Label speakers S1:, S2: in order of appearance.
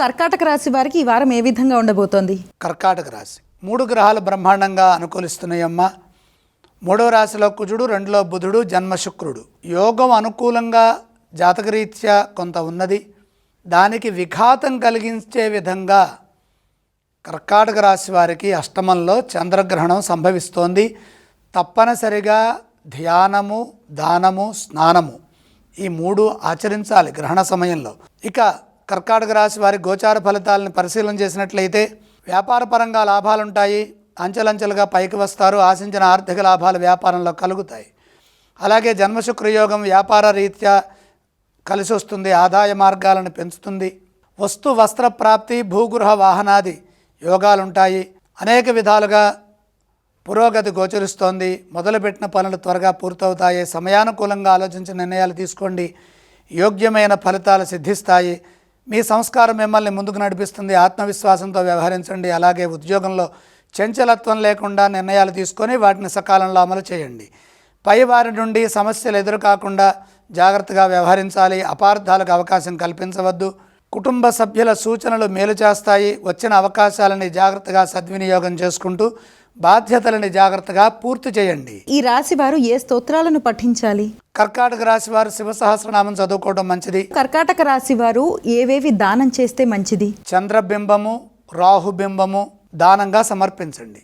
S1: కర్కాటక రాశి వారికి ఈ వారం ఏ విధంగా ఉండబోతోంది?
S2: కర్కాటక రాశి. మూడు గ్రహాలు బ్రహ్మాండంగా అనుకూలిస్తున్నాయమ్మా. మూడవ రాశిలో కుజుడు రెండులో బుధుడు జన్మ శుక్రుడు. యోగం అనుకూలంగా జాతకరీత్యా కొంత ఉన్నది. దానికి విఘాతం కలిగించే విధంగా కర్కాటక రాశి వారికి అష్టమంలో చంద్రగ్రహణం సంభవిస్తోంది. తప్పనిసరిగా ధ్యానము దానము స్నానము ఈ మూడు ఆచరించాలి గ్రహణ సమయంలో. ఇక కర్కాటక రాశి వారి గోచార ఫలితాలను పరిశీలన చేసినట్లయితే వ్యాపారపరంగా లాభాలుంటాయి. అంచెలంచెలుగా పైకి వస్తారు. ఆశించిన ఆర్థిక లాభాలు వ్యాపారంలో కలుగుతాయి. అలాగే జన్మశుక్రయోగం వ్యాపార రీత్యా కలిసి వస్తుంది. ఆదాయ మార్గాలను పెంచుతుంది. వస్తు వస్త్ర ప్రాప్తి భూగృహ వాహనాది యోగాలుంటాయి. అనేక విధాలుగా పురోగతి గోచరిస్తోంది. మొదలుపెట్టిన పనులు త్వరగా పూర్తవుతాయి. సమయానుకూలంగా ఆలోచించి నిర్ణయాలు తీసుకోండి. యోగ్యమైన ఫలితాలు సిద్ధిస్తాయి. మీ సంస్కారం మిమ్మల్ని ముందుకు నడిపిస్తుంది ఆత్మవిశ్వాసంతో వ్యవహరించండి అలాగే ఉద్యోగంలో చంచలత్వం లేకుండా నిర్ణయాలు తీసుకొని వాటిని సకాలంలో అమలు చేయండి. పై వారి నుండి సమస్యలు ఎదురుకాకుండా జాగ్రత్తగా వ్యవహరించాలి అపార్థాలకు అవకాశం కల్పించవద్దు. కుటుంబ సభ్యుల సూచనలు మేలు చేస్తాయి. వచ్చిన అవకాశాలని జాగ్రత్తగా సద్వినియోగం చేసుకుంటూ బాధ్యతలని జాగ్రత్తగా పూర్తి చేయండి.
S1: ఈ రాశి వారు ఏ స్తోత్రాలను పఠించాలి?
S2: కర్కాటక రాశి వారు శివ సహస్రనామం చదువుకోవడం మంచిది.
S1: కర్కాటక రాశి వారు ఏవేవి దానం చేస్తే మంచిది?
S2: చంద్రబింబము రాహుబింబము దానంగా సమర్పించండి.